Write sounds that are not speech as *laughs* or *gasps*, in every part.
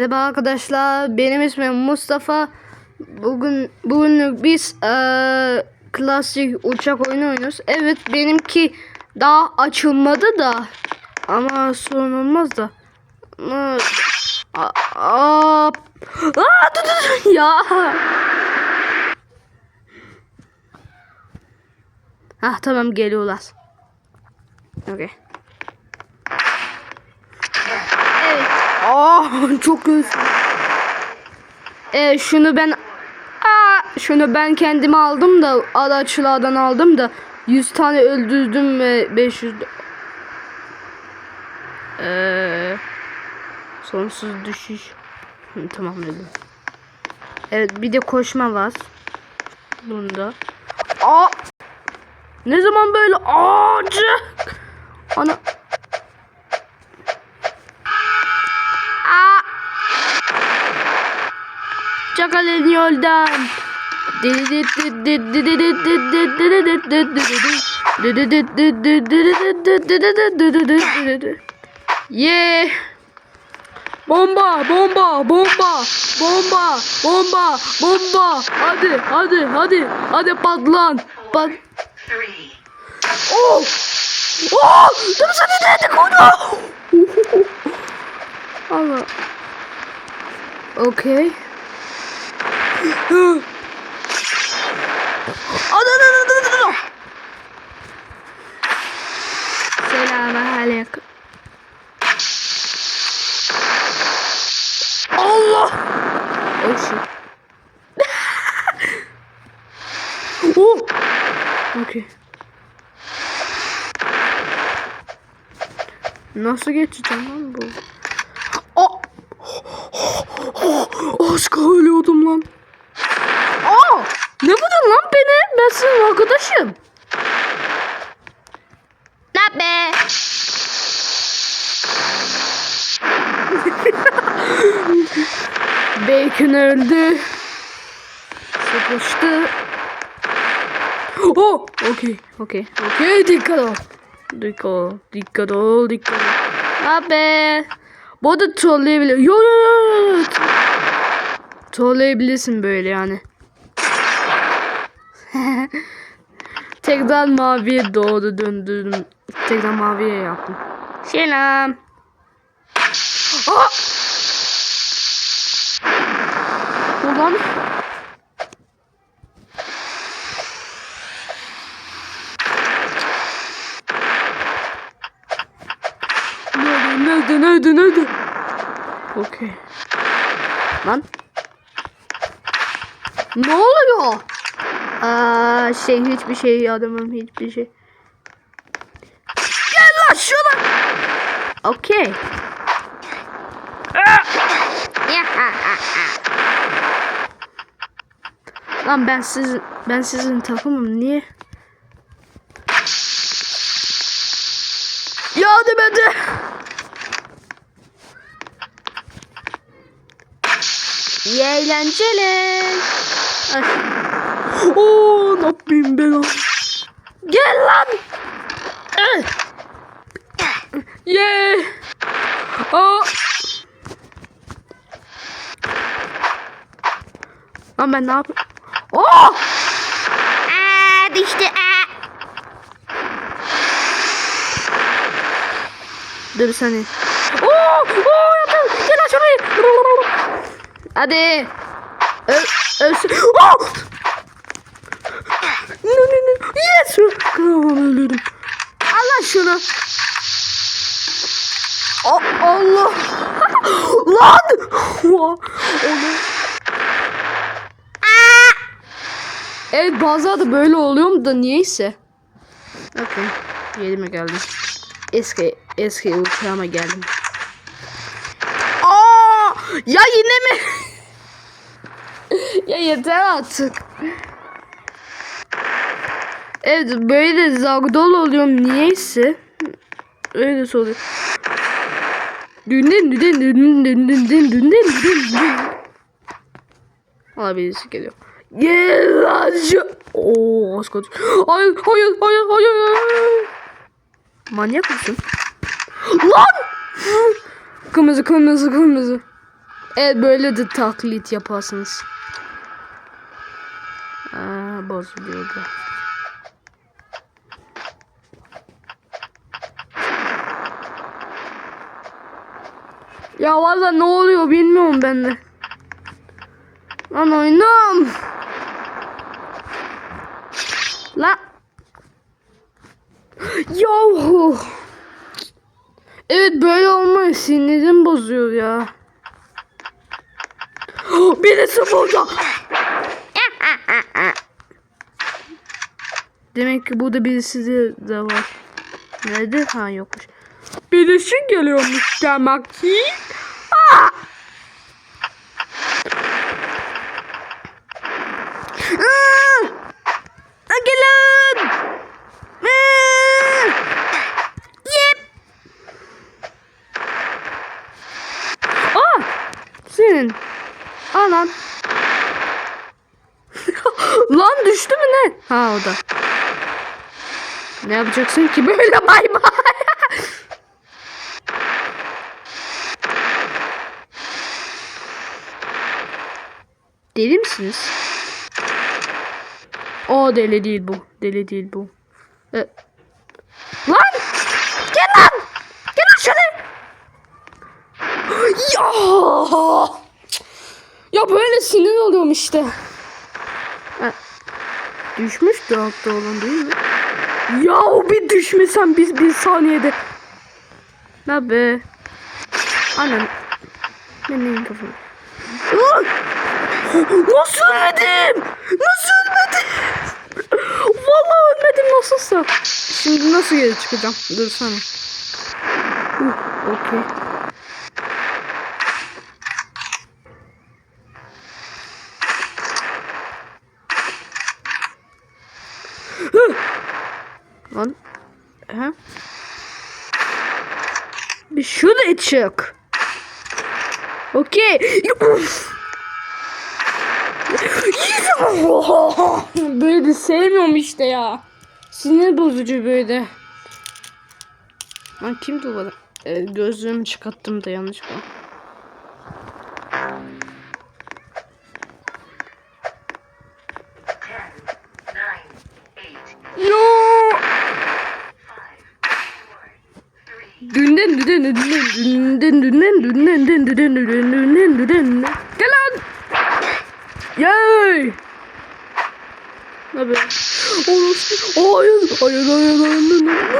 Merhaba arkadaşlar. Benim ismim Mustafa. Bugün bugün biz eee, klasik uçak oyunu oynuyoruz. Evet benimki daha açılmadı da ama sorun olmaz da. Ama aa, aa, dur, dur, dur. ya. Ah tamam geliyorlar. Okay. Evet. Aa çok kötü. Ee, şunu ben Aa, şunu ben kendime aldım da araçlardan aldım da 100 tane öldürdüm ve 500 ee, sonsuz düşüş. Tamam dedim. Evet bir de koşma var. Bunda. Aa! Ne zaman böyle ağacı? Ana Aa! Çakalın yoldan. Yeah. Bomba, bomba, bomba, bomba, bomba, bomba. Hadi, hadi, hadi, hadi patlan. Pat. Oh! Oh! Dur sana dedik onu. *laughs* Allah. Okay. Ana ana ana ana ana. Selamünaleyküm. Allah. Oh shit. oh. Okay. Nasıl geçeceğim lan bu? Aa! Az kalsın ölüyordum lan. Aa! Ne vurdun lan beni? Ben senin arkadaşım. Ne be? *laughs* Bacon öldü. Sıkıştı. Oh! Okey, okey, okey. Dikkat ol. Dikkat ol, dikkat ol, dikkat ol. Be? Bu arada trolleyebilir. Yo yo yo yo. Trolleyebilirsin böyle yani. *laughs* Tekrar maviye doğru döndürdüm. Tekrar maviye yaptım. Selam. Aa! Ulan. Nerede, nerede, nerede, nerede? Okey. Lan. Ne oluyor? Aa, şey hiçbir şey adamım hiçbir şey. Gel lan şuna. Okey. Lan ben siz ben sizin takımım niye? Yardım edin. İyi eğlenceli. Ay. Oo, ne yapayım ben lan? Gel lan. Eh. Yeah. Aa. Lan ben ne yapayım? Oh! Aa, düştü. Aa. Dur bir saniye. Oo! Oo! Yaptım. Gel lan şurayı. Hadi. Öl, ölsün. Oh! No, no, no. Yes. Tamam ölürüm. Allah şunu. A Allah. *laughs* Lan. Onu. Evet bazıları böyle oluyor da niyeyse. Okey. Yerime geldim. Eski eski uçağıma geldim. Aa! Ya yine mi? *laughs* ya yeter artık. Evet böyle zagdol oluyorum niyeyse. Öyle soruyor. Dünden dünden dünden dünden dünden dünden Aa birisi geliyor. Gel lan şu. Oo az kaldı. Hayır hayır hayır hayır. Manyak mısın? Lan! Kırmızı kırmızı kırmızı. Evet böyle de taklit yaparsınız. Aa, bozuluyordu. Ya valla ne oluyor bilmiyorum ben de. Lan oynam. La. Yahu. Evet böyle olmuyor. Sinirim bozuyor ya. *gasps* Birisi burada. *laughs* Demek ki burada birisi de, de var. Nerede? Ha yokmuş. Birisi geliyormuş demek ki. Aa! Aa! Aa, Gelin! Aa! Yep! Aa! Senin. Aa lan. Lan düştü mü ne? Ha o da. Ne yapacaksın ki böyle *laughs* bay bay. Deli misiniz? O deli değil bu. Deli değil bu. E... Lan! Gel lan! Gel lan şöyle! *gasps* Ya! Ya böyle sinir oluyorum işte. Düşmüştü altta olan değil mi? Ya bir düşmesen biz bir saniyede. Ne be? Anam. Ben neyin kafamı? Lan! Nasıl ölmedim? Nasıl ölmedim? Vallahi ölmedim nasılsa. Şimdi nasıl geri çıkacağım? Dur sana. Uh, okey. Hı! Lan. He? Bir şuraya çık. Okey. Böyle sevmiyorum işte ya. Sinir bozucu böyle. Lan kim duvara? Ee, gözlüğümü çıkarttım da yanlışlıkla. nine, Gel lan! Yay! Ne be? Hayır, hayır, hayır, hayır, hayır.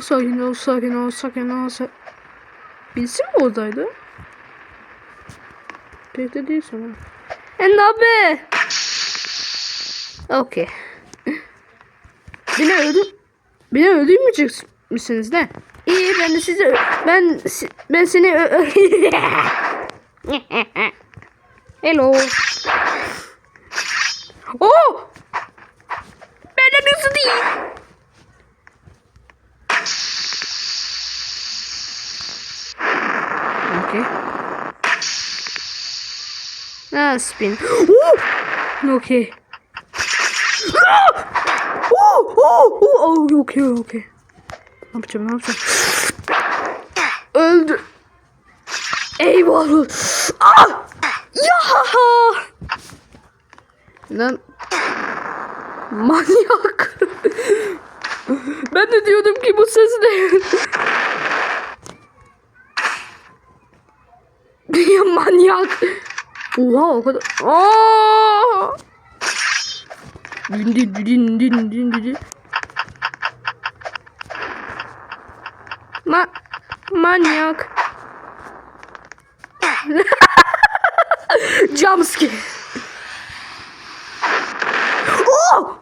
Sakin ol, sakin ol, sakin ol, sakin Birisi mi oradaydı? De değil sana. E ne abi? Okey. Beni öldür... Beni öldürmeyecek misiniz ne? İyi ben de sizi ö- ben ben seni *laughs* Hello. Oh! Benim yüzü değil. Okay. Ah, spin. Oh! Okay. Oh, oh, oh, oh, okay, okay. Ne yapacağım, ne yapacağım? Öldü. Eyvallah. Ah! Ya! Lan manyak. ben de diyordum ki bu ses ne? ya manyak. Oha o kadar. Aa! Din din din din. Ma manyak. *laughs* Jumpscare. Oh!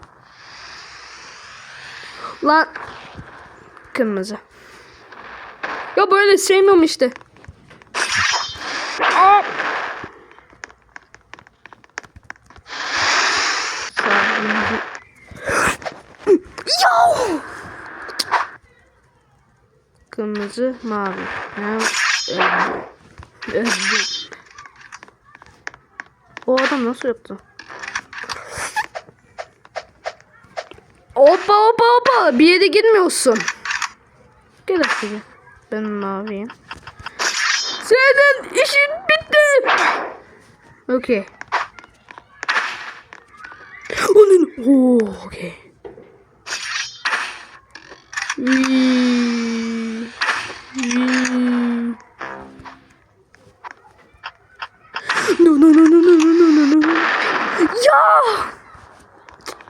Lan kırmızı. Ya böyle sevmiyorum işte. Aa! Sağ- Ya! Kırmızı, mavi. Ha, öldüm. Öldüm. O adam nasıl yaptı? Hoppa hoppa hoppa. Bir yere girmiyorsun. Gel aşağıya. Ben maviyim. Senin işin bitti. Okey. Onun. Oh, okey.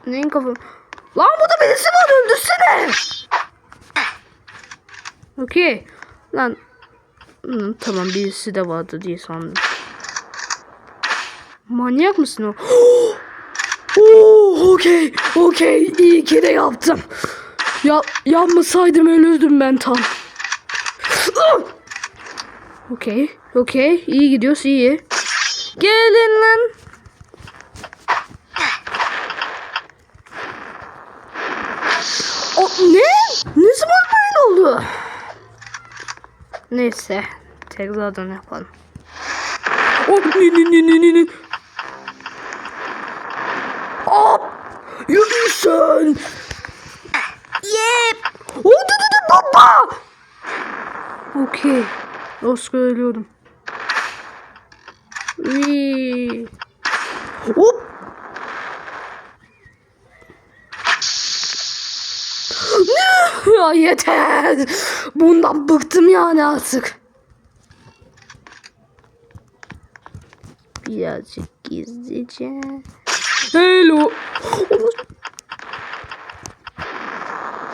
Neyin kafam? Lan burada birisi var öldürsene. Okey. Lan. Hmm, tamam birisi de vardı diye sandım. Manyak mısın o? *gasps* Oo, okey. Okey. İyi ki de yaptım. Ya, yapmasaydım ölürdüm ben tam. Okey. Okey. İyi gidiyoruz iyi. Gelin lan. neyse. Tekrardan yapalım. Oh, ni, ni, ni, ni, ni. Hop! Yürüyüşün! Yep! Oh, dur, dur, baba! Okey. Oscar ölüyordum. Hop! *laughs* Ya yeter. Bundan bıktım yani artık. Birazcık gizlice. Hello.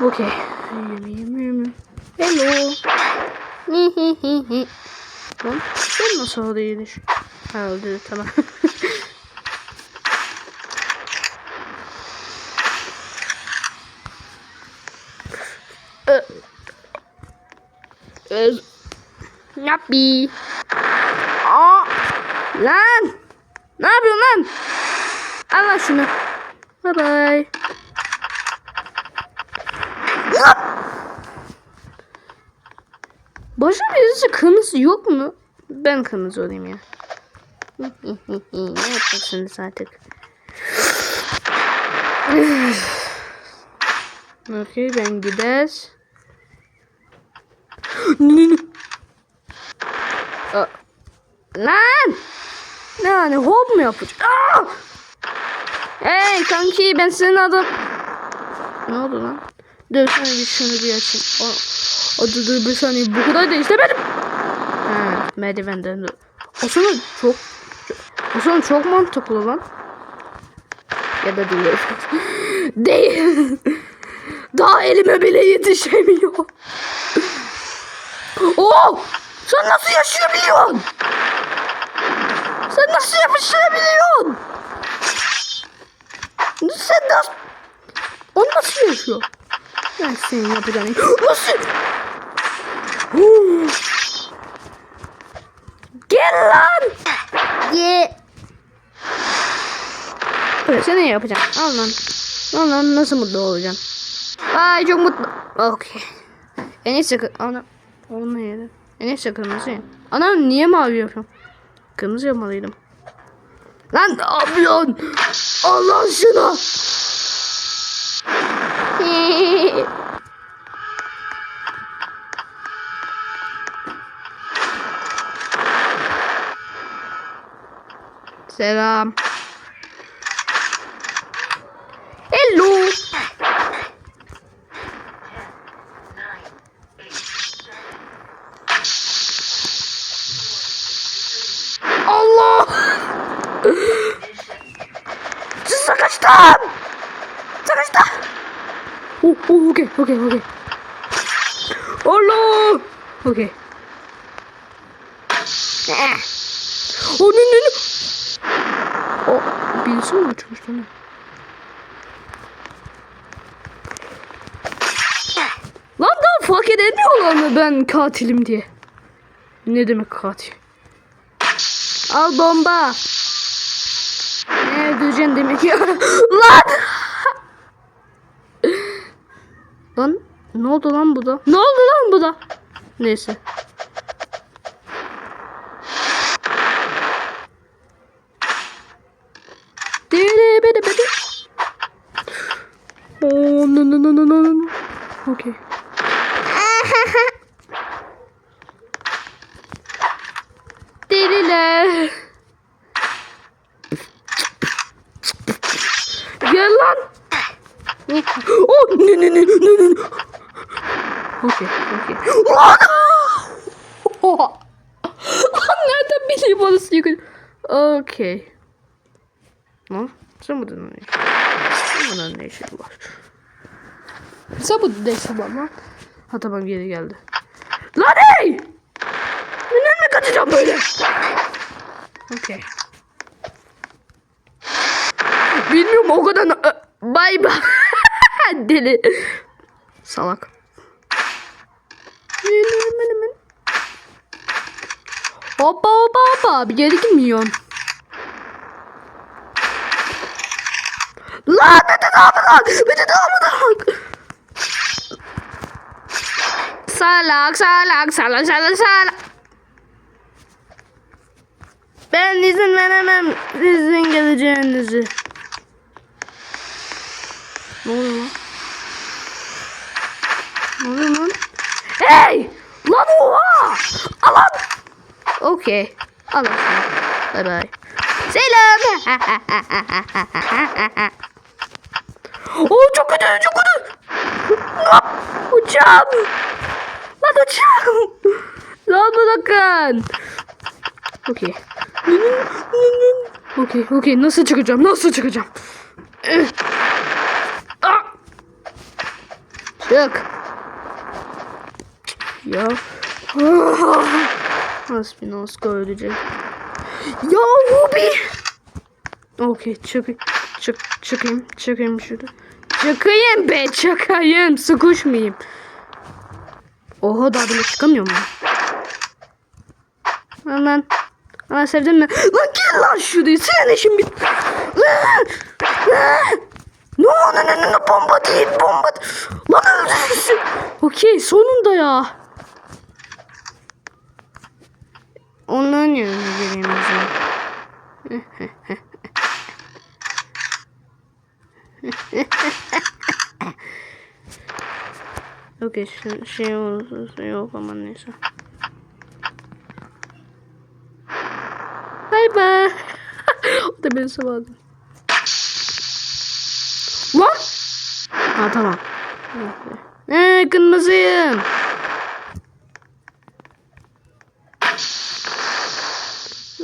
Okey. Hello. *laughs* Lan ben nasıl oraya düş? Ha öldü tamam. *laughs* Yapbi. Aa. Lan. Ne yapıyorsun lan? Al lan şunu. Bye bye. Başka birisi kırmızı yok mu? Ben kırmızı olayım ya. ne yapacaksınız artık? Okey ben gider. Lan! Yani hop mu yapacak? Aa! Hey kanki ben senin adam. Ne oldu lan? Dur sana bir şunu bir açayım. O, o dur, dur bir saniye bu kadar da istemedim. Ha, merdivenden dur. Sana çok, sana çok mantıklı lan. Ya da değil. *laughs* değil. Daha elime bile yetişemiyor. *laughs* Oh! Sen nasıl yaşayabiliyorsun? Sen nasıl yaşayabiliyorsun? Sen nasıl... O nasıl yaşıyor? Ben senin yapacağını... *gasps* Nasıl? *gasps* Gel lan! Ye. Evet, sen ne yapacaksın? Al lan. Al lan nasıl mutlu olacaksın? Ay çok mutlu. Okey. En iyisi ana. Yedi? En iyisi kırmızı. Ana niye mavi yapıyorum? Kırmızı yapmalıydım. Lan ne yapıyorsun? Allah aşkına. *laughs* Selam. Hello. nine, eight, Allah. Sıkıştım. Sıkıştım. Oh, oh, okay, okay, okay. Allah. Okay. Eh. Oh, ne. O, birisi mi uçmuş lan? Lan daha fark edemiyorlar mı ben katilim diye? Ne demek katil? Al bomba. Ne öldüreceksin demek ya. *laughs* lan! Lan ne oldu lan bu da? Ne oldu lan bu da? Neyse. Dere bere bere. Oh no no no no no. Okay. böyle. Gel lan. Oh ne ne ne ne ne. Okey okey. Lan! Oha. Nereden bileyim orası yukarı. Okey. Lan sen burada ne burada ne işin var? Sen burada ne işin var lan? Ha tamam geri geldi. Lan hey! Neden mi kaçacağım böyle? Okey. Bilmiyorum o kadar... Ö- Bay bay. Deli. Salak. Hoppa hoppa hoppa. Bir yere gitmiyorsun. Lan bir de daha lan? Bir de daha lan? Salak salak salak salak salak. Ben izin veremem sizin geleceğinizi. Ne oluyor lan? Ne oluyor lan? Hey! Lan oha! Alan! Okey. Al aslında. Bye bye. Selam. *laughs* Oo çok kötü çok kötü. Uçağım. Lan uçağım. *laughs* Lan bırakın. Okey. Okey okey nasıl çıkacağım nasıl çıkacağım. Eh. Ah! Çık. Ya. Aspinoska ölecek. Ya Ruby. Okey çık çık çıkayım çıkayım şurada. Çıkayım be çıkayım sıkışmayayım. Oha daha bile çıkamıyor mu? Aman. Aman sevdin mi? Lan gel lan şuraya senin işin bit. No no no no no bomba değil bomba. Lan öldürürsün. Okey sonunda ya. Geleyim o zaman. Okey şey, şey olursa yok ama neyse. Bye bye. *laughs* o da beni sıvadı. Lan! Ha tamam. Eee kırmızıyım.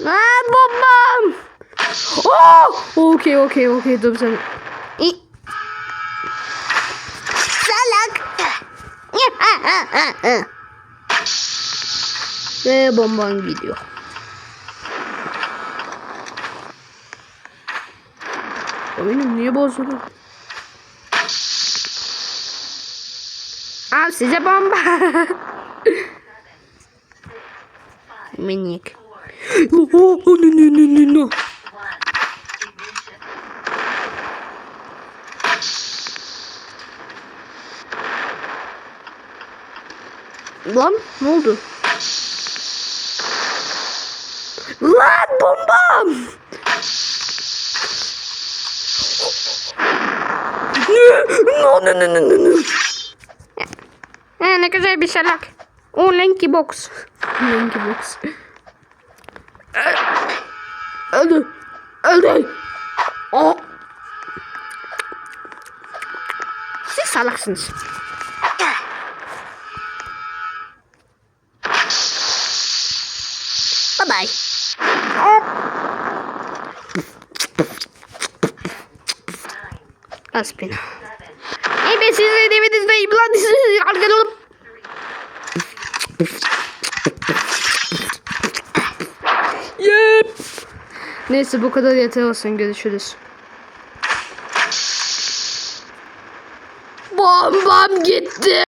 Lan bombam. Oh! Okey okey okey dur sen. Salak. Ve bomban gidiyor. Oyunum niye bozuldu? Al size bomba. *laughs* Minik. Oh, oh, no, no, no, no, no. Lan ne oldu? Lan bombam! No no no no no no. ne güzel bir salak. O Lanky Box. Lanky Box. Salaksınız. Bye bye. Aspin. Ey ben sizin evinizdeyim lan. Siz arkada olup. Yep. Neyse bu kadar yeter olsun. Görüşürüz. Gitti.